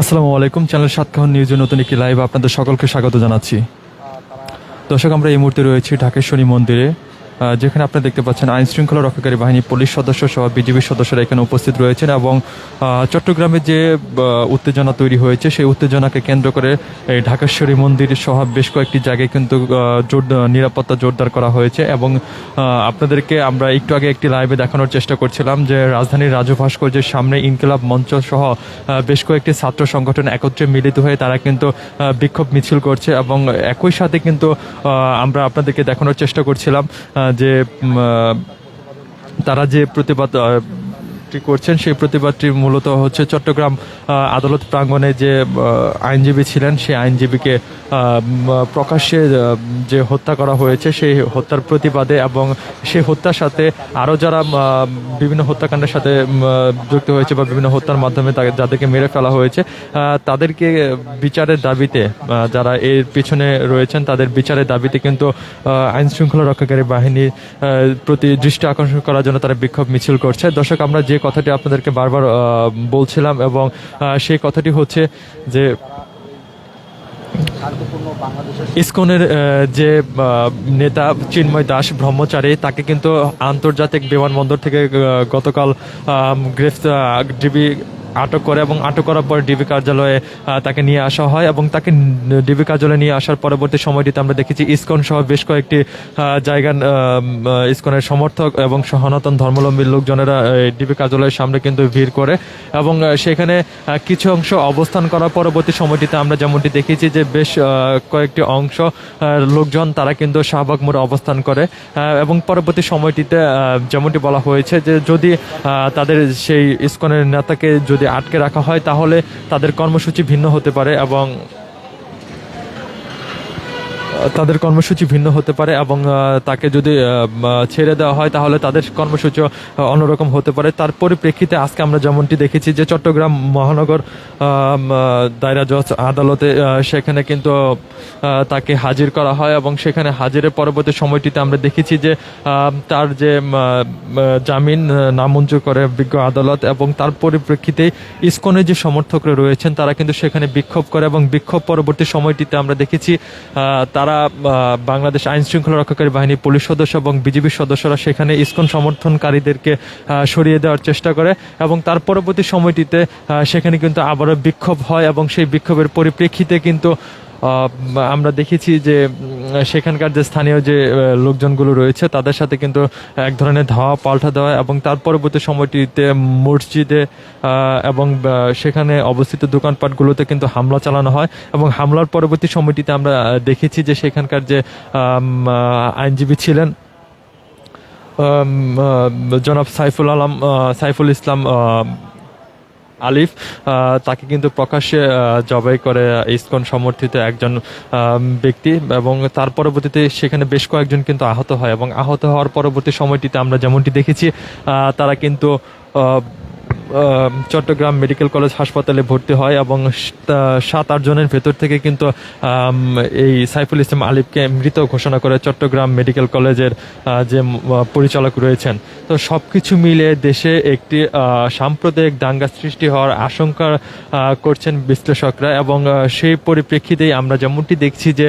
আসসালামু আলাইকুম, চ্যানেল সাতকাহন নিউজের নতুন একটি লাইভ আপনাদের সকলকে স্বাগত জানাচ্ছি। দর্শক, আমরা এই মুহূর্তে রয়েছি ঢাকেশ্বরী মন্দিরে। যেখানে আপনারা দেখতে পাচ্ছেন আইন শৃঙ্খলা রক্ষাকারী বাহিনী, পুলিশ সদস্য সহ বিজিবির সদস্যরা এখানে উপস্থিত রয়েছেন এবং চট্টগ্রামে যে উত্তেজনা তৈরি হয়েছে, সেই উত্তেজনাকে কেন্দ্র করে এই ঢাকেশ্বরী মন্দির সহ বেশ কয়েকটি জায়গায় কিন্তু জোর, নিরাপত্তা জোরদার করা হয়েছে এবং আপনাদেরকে আমরা একটু আগে একটি লাইভে দেখানোর চেষ্টা করছিলাম যে রাজধানীর রাজু ভাস্কর্যের সামনে ইনকিলাব মঞ্চ সহ বেশ কয়েকটি ছাত্র সংগঠন একত্রে মিলিত হয়ে তারা কিন্তু বিক্ষোভ মিছিল করছে এবং একই সাথে কিন্তু আমরা আপনাদেরকে দেখানোর চেষ্টা করছিলাম যে তারা যে প্রতিবাদ আহ, টি করছেন সেই প্রতিবাদটি মূলত হচ্ছে চট্টগ্রাম আদালত প্রাঙ্গণে যে আইনজীবী ছিলেন সেই আইনজীবীকে প্রকাশ্যে যে হত্যা করা হয়েছে সেই হত্যার প্রতিবাদে এবং সেই হত্যার সাথে আরও যারা বিভিন্ন হত্যাকাণ্ডের সাথে যুক্ত হয়েছে বা বিভিন্ন হত্যার মাধ্যমে যাদেরকে মেরে ফেলা হয়েছে তাদেরকে বিচারের দাবিতে যারা এর পিছনে রয়েছেন তাদের বিচারের দাবিতে কিন্তু আইন শৃঙ্খলা রক্ষাকারী বাহিনীর প্রতি দৃষ্টি আকর্ষণ করার জন্য তারা বিক্ষোভ মিছিল করছে। দর্শক আমরা যে কথাটি আপনাদেরকে বারবার বলছিলাম এবং সেই কথাটি হচ্ছে যে ইসকনের যে নেতা চিন্ময় দাস ব্রহ্মচারী, তাকে কিন্তু আন্তর্জাতিক বিমানবন্দর থেকে গতকাল গ্রেফতার, ডিবি আটক করে এবং আটক করার পর ডিবি কার্যালয়ে তাকে নিয়ে আসা হয় এবং তাকে ডিবি কার্যালয়ে নিয়ে আসার পরবর্তী সময়টিতে আমরা দেখেছি ইসকন সহ বেশ কয়েকটি জায়গা ইসকনের সমর্থক এবং সনাতন ধর্মাবলম্বী লোকজনেরা ডিবি কার্যালয়ের সামনে কিন্তু ভিড় করে এবং সেখানে কিছু অংশ অবস্থান করার পরবর্তী সময়টিতে আমরা যেমনটি দেখেছি যে বেশ কয়েকটি অংশ লোকজন তারা কিন্তু শাহবাগ মোড়ে অবস্থান করে এবং পরবর্তী সময়টিতে যেমনটি বলা হয়েছে যে যদি তাদের সেই ইসকনের নেতাকে যদি আটকে রাখা হয় তাহলে তাদের কর্মসূচি ভিন্ন হতে পারে এবং তাদের কর্মসূচি ভিন্ন হতে পারে এবং তাকে যদি ছেড়ে দেওয়া হয় তাহলে তাদের কর্মসূচি অন্যরকম হতে পারে। তার পরিপ্রেক্ষিতে আজকে আমরা যেমনটি দেখেছি যে চট্টগ্রাম মহানগর দায়রা জজ আদালতে সেখানে কিন্তু তাকে হাজির করা হয় এবং সেখানে হাজিরের পরবর্তী সময়টিতে আমরা দেখেছি যে তার যে জামিন নামঞ্জুর করে বিজ্ঞ আদালত এবং তার পরিপ্রেক্ষিতে ইসকনের যে সমর্থকরা রয়েছেন তারা কিন্তু সেখানে বিক্ষোভ করে এবং বিক্ষোভ পরবর্তী সময়টিতে আমরা দেখেছি আহ, তারা বাংলাদেশ আইন শৃঙ্খলা রক্ষাকারী বাহিনী, পুলিশ সদস্য এবং বিজিবির সদস্যরা সেখানে ইস্কন সমর্থনকারীদেরকে সরিয়ে দেওয়ার চেষ্টা করে এবং তার পরবর্তী সময়টিতে সেখানে কিন্তু আবারও বিক্ষোভ হয় এবং সেই বিক্ষোভের পরিপ্রেক্ষিতে কিন্তু আমরা দেখেছি যে সেখানকার যে স্থানীয় যে লোকজনগুলো রয়েছে, তাদের সাথে কিন্তু এক ধরনের ধাওয়া পাল্টা দেওয়া এবং তার পরবর্তী সময়টিতে মসজিদে এবং সেখানে অবস্থিত দোকানপাটগুলোতে কিন্তু হামলা চালানো হয় এবং হামলার পরবর্তী সময়টিতে আমরা দেখেছি যে সেখানকার যে আইনজীবী ছিলেন জনাব সাইফুল আলম সাইফুল ইসলাম আলিফ তাকে কিন্তু প্রকাশ্যে জবাই করে ইসকন সমর্থিত একজন ব্যক্তি এবং তার পরবর্তীতে সেখানে বেশ কয়েকজন কিন্তু আহত হয় এবং আহত হওয়ার পরবর্তী সময়টিতে আমরা যেমনটি দেখেছি তারা কিন্তু চট্টগ্রাম মেডিকেল কলেজ হাসপাতালে ভর্তি হয় এবং সাত, আট জনের ভেতর থেকে কিন্তু এই সাইফুল ইসলাম আলিফকে মৃত ঘোষণা করে চট্টগ্রাম মেডিকেল কলেজের যে পরিচালক রয়েছেন। তো সব কিছু মিলে দেশে একটি সাম্প্রদায়িক দাঙ্গা সৃষ্টি হওয়ার আশঙ্কা করছেন বিশ্লেষকরা এবং সেই পরিপ্রেক্ষিতেই আমরা যেমনটি দেখছি যে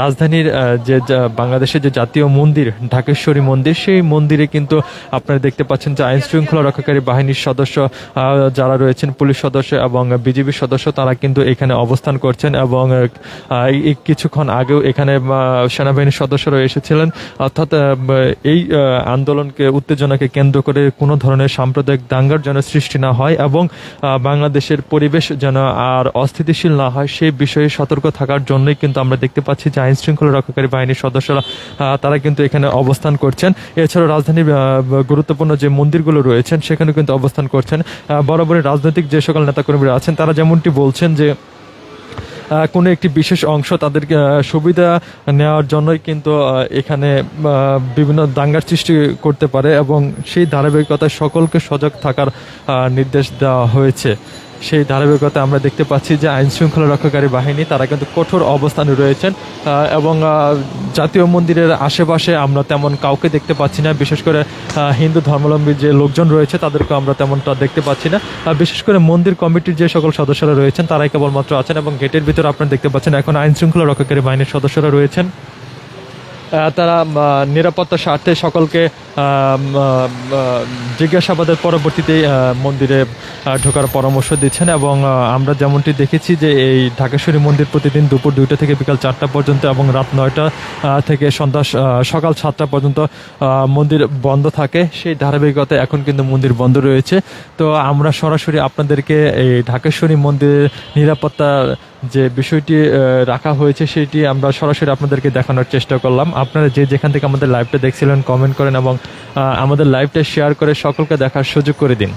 রাজধানীর যে বাংলাদেশের যে জাতীয় মন্দির, ঢাকেশ্বরী মন্দির, সেই মন্দিরে কিন্তু আপনারা দেখতে পাচ্ছেন যে আইন শৃঙ্খলা রক্ষাকারী বাহিনীর সদস্য যারা রয়েছেন পুলিশ সদস্য এবং বিজিবি সদস্য, তারা কিন্তু এখানে অবস্থান করছেন এবং কিছুক্ষণ আগেও এখানে সেনাবাহিনীর সদস্যরা এসেছিলেন। অর্থাৎ এই আন্দোলনকে আন্দোলনকে উত্তেজনাকে কেন্দ্র করে কোনো ধরনের সাম্প্রদায়িক দাঙ্গার যেন সৃষ্টি না হয় এবং বাংলাদেশের পরিবেশ যেন আর অস্থিতিশীল না হয়, সেই বিষয়ে সতর্ক থাকার জন্যই কিন্তু আমরা দেখতে পাচ্ছি যে আইন শৃঙ্খলা রক্ষাকারী বাহিনীর সদস্যরা তারা কিন্তু এখানে অবস্থান করছেন। এছাড়াও রাজধানীর গুরুত্বপূর্ণ যে মন্দিরগুলো রয়েছেন সেখানে কিন্তু অবস্থান করছেন। বরাবরই রাজনৈতিক যে সকল নেতাকর্মীরা আছেন, তারা যেমনটি বলছেন যে কোনো একটি বিশেষ অংশ তাদের সুবিধা নেওয়ার জন্যই কিন্তু এখানে বিভিন্ন দাঙ্গার সৃষ্টি করতে পারে এবং সেই ধারাবাহিকতায় সকলকে সজাগ থাকার নির্দেশ দেওয়া হয়েছে। সেই ধারাবাহিকতা আমরা দেখতে পাচ্ছি যে আইন শৃঙ্খলা রক্ষাকারী বাহিনী, তারা কিন্তু কঠোর অবস্থানে রয়েছেন এবং জাতীয় মন্দিরের আশেপাশে আমরা তেমন কাউকে দেখতে পাচ্ছি না। বিশেষ করে হিন্দু ধর্মাবলম্বী যে লোকজন রয়েছে তাদেরকে আমরা তেমনটা দেখতে পাচ্ছি না। বিশেষ করে মন্দির কমিটির যে সকল সদস্যরা রয়েছেন, তারাই কেবলমাত্র আছেন, এবং গেটের ভিতরে আপনারা দেখতে পাচ্ছেন, এখন আইন শৃঙ্খলা রক্ষাকারী বাহিনীর সদস্যরা রয়েছেন। তারা নিরাপত্তার স্বার্থে সকলকে জিজ্ঞাসাবাদের পরবর্তীতে মন্দিরে ঢোকার পরামর্শ দিচ্ছেন এবং আমরা যেমনটি দেখেছি যে এই ঢাকেশ্বরী মন্দির প্রতিদিন দুপুর দুইটা থেকে বিকাল চারটা পর্যন্ত এবং রাত নয়টা থেকে সন্ধ্যা সকাল সাতটা পর্যন্ত মন্দির বন্ধ থাকে। সেই ধারাবাহিকতায় এখন কিন্তু মন্দির বন্ধ রয়েছে। তো আমরা সরাসরি আপনাদেরকে এই ঢাকেশ্বরী মন্দিরের নিরাপত্তার যে বিষয়টি রাখা হয়েছে সেটি আমরা সরাসরি আপনাদেরকে দেখানোর চেষ্টা করলাম। আপনারা যে যেখান থেকে আমাদের লাইভটা দেখছিলেন কমেন্ট করেন এবং আমাদের লাইভটা শেয়ার করে সকলকে দেখার সুযোগ করে দিন।